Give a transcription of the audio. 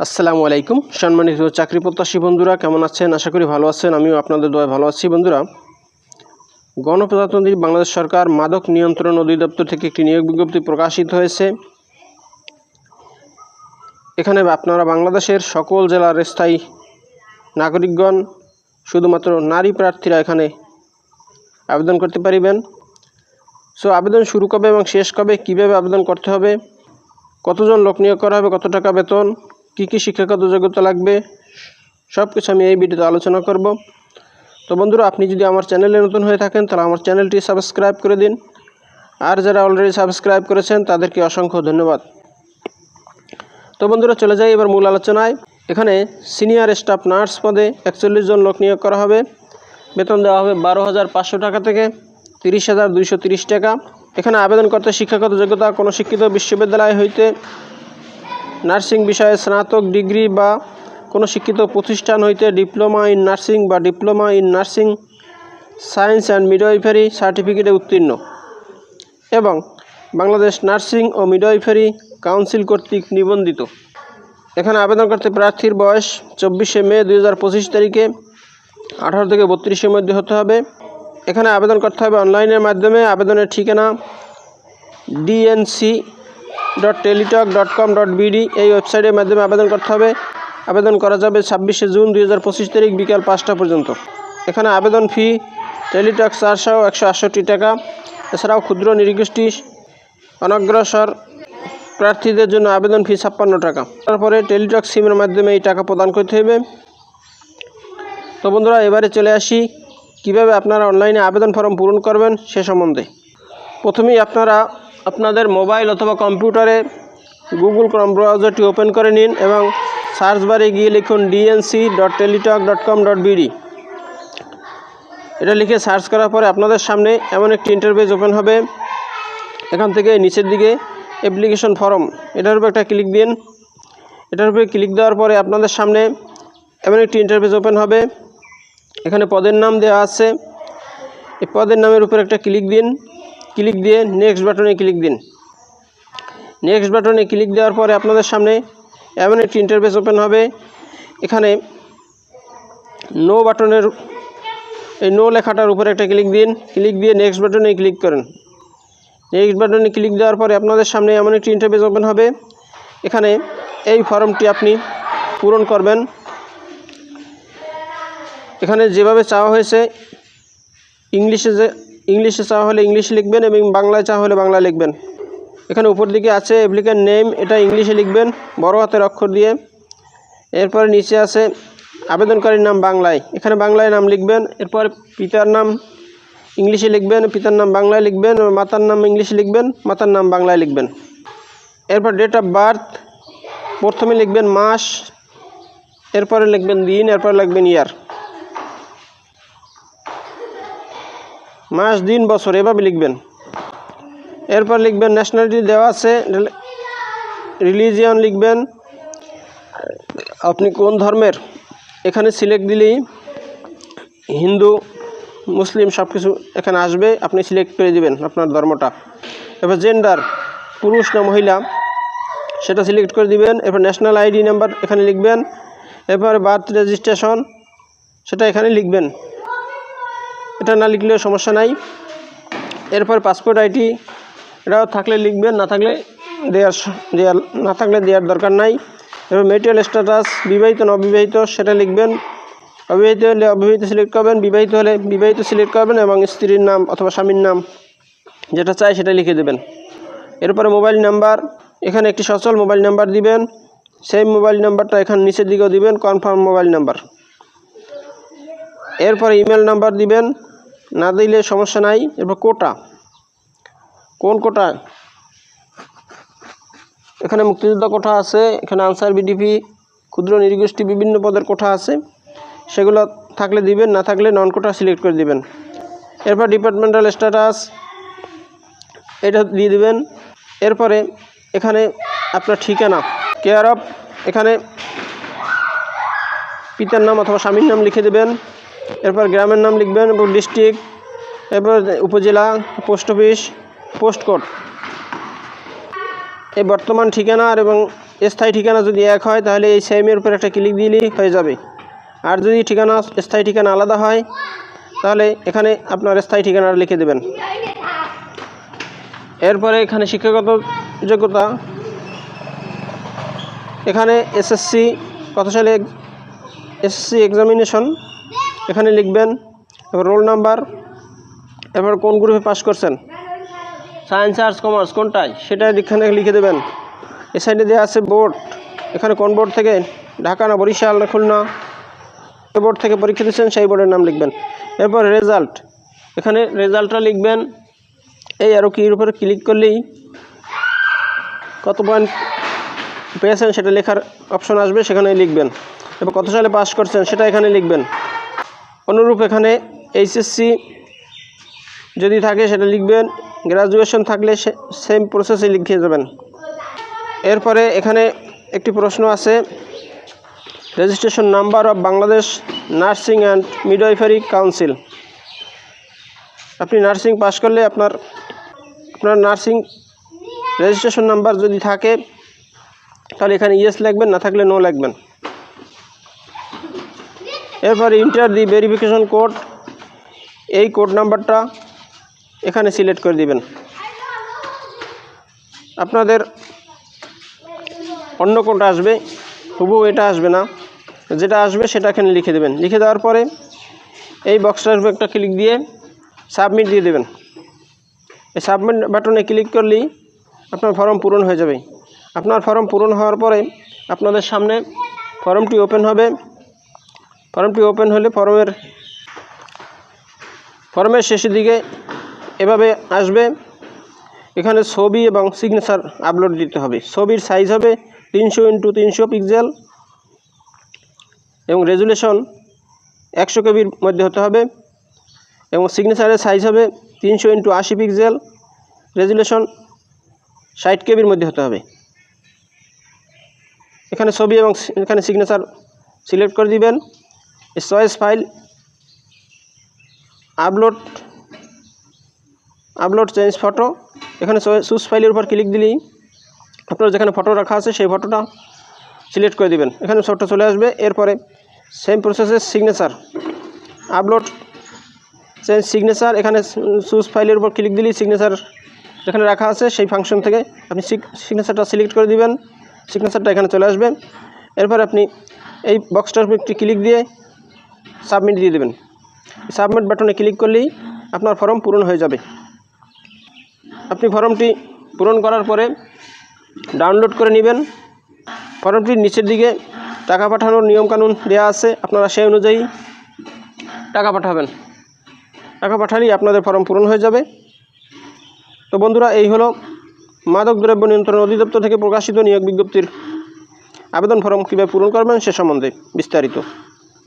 আসসালামু আলাইকুম। সম্মানিত চাকরি প্রত্যাশী বন্ধুরা, কেমন আছেন? আশা করি ভালো আছেন। আমিও আপনাদের দোয়ায় ভালো আছি। বন্ধুরা, গণপ্রজাতন্ত্রী বাংলাদেশ সরকার মাদক নিয়ন্ত্রণ অধিদপ্তর থেকে একটি নিয়োগ বিজ্ঞপ্তি প্রকাশিত হয়েছে। এখানে আপনারা বাংলাদেশের সকল জেলার স্থায়ী নাগরিকগণ, শুধুমাত্র নারী প্রার্থীরা এখানে আবেদন করতে পারিবেন। সো, আবেদন শুরু কবে এবং শেষ কবে, কীভাবে আবেদন করতে হবে, কতজন লোক নিয়োগ করা হবে, কত টাকা বেতন কী কী শিক্ষাগত যোগ্যতা লাগবে সব কিছু আমি এই ভিডিওতে আলোচনা করব। তো বন্ধুরা, আপনি যদি আমার চ্যানেলে নতুন হয়ে থাকেন, তাহলে আমার চ্যানেলটি সাবস্ক্রাইব করে দিন। আর যারা অলরেডি সাবস্ক্রাইব করেছেন, তাদেরকে অসংখ্য ধন্যবাদ। তো বন্ধুরা, চলে যাই এবার মূল আলোচনায়। এখানে সিনিয়র স্টাফ নার্স পদে একচল্লিশ জন লোক নিয়োগ করা হবে। বেতন দেওয়া হবে বারো হাজার পাঁচশো টাকা থেকে তিরিশ হাজার দুইশো তিরিশ টাকা। এখানে আবেদন করতে শিক্ষাগত যোগ্যতা কোনো শিক্ষিত বিশ্ববিদ্যালয় হইতে নার্সিং বিষয়ে স্নাতক ডিগ্রি বা কোনো শিক্ষিত প্রতিষ্ঠান হইতে ডিপ্লোমা ইন নার্সিং বা diploma in nursing science and midwifery সার্টিফিকেটে উত্তীর্ণ। এবং বাংলাদেশ নার্সিং ও মিডওয়াইফারি কাউন্সিল কর্তৃক নিবন্ধিত। এখানে আবেদন করতে প্রার্থীর বয়স চব্বিশে মে দুই হাজার পঁচিশ তারিখে আঠারো থেকে বত্রিশের মধ্যে হতে হবে। এখানে আবেদন করতে হবে অনলাইনের মাধ্যমে। আবেদনের ঠিকানা DNC dot Teletalk dot com dot BD এই ওয়েবসাইটের মাধ্যমে আবেদন করতে হবে। আবেদন করা যাবে ছাব্বিশে জুন দুই হাজার পঁচিশ তারিখ বিকাল পাঁচটা পর্যন্ত। এখানে আবেদন ফি টেলিটক চারশো একশো আটষট্টি টাকা। এছাড়াও ক্ষুদ্র নিরীগোষ্ঠী অনগ্রসর প্রার্থীদের জন্য আবেদন ফি ছাপ্পান্ন টাকা। তারপরে টেলিটক সিমের মাধ্যমে এই টাকা প্রদান করতে হবে। তো বন্ধুরা, এবারে চলে আসি। কীভাবে আপনারা অনলাইনে আবেদন ফর্ম পূরণ করবেন সে সম্বন্ধে। প্রথমেই আপনারা আপনাদের মোবাইল অথবা কম্পিউটারে গুগল ক্রম ব্রাউজারটি ওপেন করে নিন এবং সার্চ বারে গিয়ে লিখুন DNC dot Teletalk dot com dot BD এটা লিখে সার্চ করার পরে আপনাদের সামনে এমন একটি ইন্টারভেজ ওপেন হবে। এখান থেকে নিচের দিকে অ্যাপ্লিকেশন ফর্ম এটার উপর একটা ক্লিক দিন। এটার উপরে ক্লিক দেওয়ার পরে আপনাদের সামনে এমন একটি ইন্টারভেজ ওপেন হবে। এখানে পদের নাম দেওয়া আছে। এই পদের নামের উপর একটা ক্লিক দিন। ক্লিক দিয়ে নেক্সট বাটনে ক্লিক দিন। নেক্সট বাটনে ক্লিক দেওয়ার পরে আপনাদের সামনে এমন একটি ইন্টারফেস ওপেন হবে। এখানে নো বাটনের এই নো লেখাটার উপরে একটা ক্লিক দিন। ক্লিক দিয়ে নেক্সট বাটনে ক্লিক করেন। নেক্সট বাটনে ক্লিক দেওয়ার পরে আপনাদের সামনে এমন একটি ইন্টারফেস ওপেন হবে। এখানে এই ফর্মটি আপনি পূরণ করবেন। এখানে যেভাবে চাওয়া হয়েছে ইংলিশে যে ইংলিশে চাওয়া হলে ইংলিশে লিখবেন এবং বাংলায় চাওয়া হলে বাংলায় লিখবেন। এখানে উপর দিকে আছে অ্যাপ্লিক্যান্ট নেম এটা ইংলিশে লিখবেন, বড় হাতের অক্ষর দিয়ে। এরপরে নিচে আছে আবেদনকারীর নাম বাংলায়। এখানে বাংলায় নাম লিখবেন, এরপর পিতার নাম ইংলিশে লিখবেন, পিতার নাম বাংলায় লিখবেন মাতার নাম ইংলিশে লিখবেন, মাতার নাম বাংলায় লিখবেন। এরপর ডেট অফ বার্থ প্রথমে লিখবেন মাস, এরপরে লিখবেন দিন, এরপর লিখবেন ইয়ার মাস, দিন, বছর, এভাবে লিখবেন। এরপর লিখবেন ন্যাশনালিটি দেওয়া আছে রিলিজিয়ন লিখবেন। আপনি কোন ধর্মের? এখানে সিলেক্ট দিলেই হিন্দু, মুসলিম সব কিছু এখানে আসবে, আপনি সিলেক্ট করে দিবেন আপনার ধর্মটা। এবার জেন্ডার পুরুষ না মহিলা, সেটা সিলেক্ট করে দিবেন। এরপর ন্যাশনাল আইডি নাম্বার এখানে লিখবেন। এরপর বার্থ রেজিস্ট্রেশন সেটা এখানে লিখবেন। এটা না লিখলেও সমস্যা নাই। এরপর পাসপোর্ট আইডি এটাও থাকলে লিখবেন, না থাকলে দেওয়ার দেওয়ার, না থাকলে দেওয়ার দরকার নাই। এবার মেটেরিয়াল স্ট্যাটাস, বিবাহিত না অবিবাহিত সেটা লিখবেন। অবিবাহিত হলে অবিবাহিত সিলেক্ট করবেন, বিবাহিত হলে বিবাহিত সিলেক্ট করবেন এবং স্ত্রীর নাম অথবা স্বামীর নাম যেটা চাই সেটা লিখে দেবেন। এরপরে মোবাইল নাম্বার, এখানে একটি সচল মোবাইল নাম্বার দিবেন। সেই মোবাইল নাম্বারটা এখানে নিচের দিকেও দিবেন, কনফার্ম মোবাইল নাম্বার। এরপরে ইমেল নাম্বার দিবেন। না দিলে সমস্যা নাই। এরপর কোটা। কোন কোটা? এখানে মুক্তিযোদ্ধা কোঠা আছে, এখানে আনসার বিডিপি, ক্ষুদ্র নিরীগোষ্ঠী বিভিন্ন পদের কোঠা আছে। সেগুলো থাকলে দিবেন, না থাকলে নন কোটা সিলেক্ট করে দিবেন। এরপর ডিপার্টমেন্টাল স্ট্যাটাস এটা দিয়ে দিবেন। এরপরে এখানে আপনার ঠিকানা কেয়ার অফ এখানে পিতার নাম অথবা স্বামীর নাম লিখে দেবেন। এরপর গ্রামের নাম লিখবেন এবং ডিস্ট্রিক্ট, এরপর উপজেলা, পোস্ট অফিস, পোস্ট কোড এই বর্তমান ঠিকানা আর এবং স্থায়ী ঠিকানা যদি এক হয়, তাহলে এই সেমের উপর একটা ক্লিক দিলেই হয়ে যাবে। আর যদি ঠিকানা, স্থায়ী ঠিকানা আলাদা হয়, তাহলে এখানে আপনার স্থায়ী ঠিকানাটা লিখে দেবেন। এরপরে এখানে শিক্ষাগত যোগ্যতা। এখানে এসএসসি কত সালে এসএসসি এক্সামিনেশন এখানে লিখবেন, এবার রোল নাম্বার, এবার কোন গ্রুপে পাস করছেন? সায়েন্স আর্টস কমার্স কোনটায় সেটা এখানে লিখে দেবেন। এ সাইডে দেওয়া আছে বোর্ড এখানে কোন বোর্ড থেকে? ঢাকা না বরিশাল না খুলনা? বোর্ড থেকে পরীক্ষা দিচ্ছেন সেই বোর্ডের নাম লিখবেন। এরপর রেজাল্ট এখানে রেজাল্টটা লিখবেন। এই আরও কির উপরে ক্লিক করলেই কত পয়েন্ট পেয়েছেন সেটা লেখার অপশন আসবে সেখানে লিখবেন। এবার কত সালে পাস করছেন, সেটা এখানে লিখবেন। অনুরূপ এখানে এইচএসসি যদি থাকে সেটা লিখবেন। গ্রাজুয়েশন থাকলে সেম প্রসেসে লিখে যাবেন। এরপরে এখানে একটি প্রশ্ন আছে। Registration number of Bangladesh nursing and midwifery council আপনি নার্সিং পাস করলে আপনার আপনার নার্সিং রেজিস্ট্রেশন নাম্বার যদি থাকে, তাহলে এখানে ইয়েস লাগবেন না থাকলে নো লিখবেন। এরপর ইন্টার দি ভেরিফিকেশন কোড এই কোড নাম্বারটা এখানে সিলেক্ট করে দিবেন। আপনাদের অন্য কোনটা আসবে হুবু এটা আসবে না। যেটা আসবে সেটা এখানে লিখে দেবেন। লিখে দেওয়ার পরে এই বক্সটার উপর একটা ক্লিক দিয়ে সাবমিট দিয়ে দেবেন। এই সাবমিট বাটনে ক্লিক করলেই আপনার ফর্ম পূরণ হয়ে যাবে। আপনার ফর্ম পূরণ হওয়ার পরে আপনাদের সামনে ফর্মটি ওপেন হবে। ফর্মটি ওপেন হলে ফর্মের ফর্মের শেষের দিকে এভাবে আসবে। এখানে ছবি এবং সিগনেচার আপলোড দিতে হবে। ছবির সাইজ হবে তিনশো ইন্টু তিনশো পিক্সেল এবং রেজুলেশন একশো কেবির মধ্যে হতে হবে এবং সিগনেচারের সাইজ হবে তিনশো ইন্টু আশি পিক্সেল রেজুলেশন ষাট কেবির মধ্যে হতে হবে। এখানে ছবি এবং এখানে সিগনেচার সিলেক্ট করে দিবেন। Choice file upload upload change photo এখানে চুজ ফাইলের উপর ক্লিক দিলেই আপনার যেখানে ফটো রাখা আছে সেই ফটোটা সিলেক্ট করে দিবেন। এখানে ফটো চলে আসবে। এরপরে সেম প্রসেসের সিগনেচার আপলোড চেঞ্জ সিগনেচার এখানে চুজ ফাইলের উপর ক্লিক দিলেই সিগনেচার যেখানে রাখা আছে সেই ফাংশন থেকে আপনি সিগনেচারটা সিলেক্ট করে দিবেন। সিগনেচারটা এখানে চলে আসবে। এরপর আপনি এই বক্সটার একটি ক্লিক দিয়ে সাবমিট দিয়ে দেবেন। সাবমিট বাটনে ক্লিক করলেই আপনার ফর্ম পূরণ হয়ে যাবে। আপনি ফর্মটি পূরণ করার পরে ডাউনলোড করে নেবেন। ফর্মটির নিচের দিকে টাকা পাঠানোর নিয়মকানুন দেওয়া আছে। আপনারা সেই অনুযায়ী টাকা পাঠাবেন। টাকা পাঠালেই আপনাদের ফর্ম পূরণ হয়ে যাবে। তো বন্ধুরা, এই হলো মাদক দ্রব্য নিয়ন্ত্রণ অধিদপ্তর থেকে প্রকাশিত নিয়োগ বিজ্ঞপ্তির আবেদন ফর্ম কীভাবে পূরণ করবেন সে সম্বন্ধে বিস্তারিত।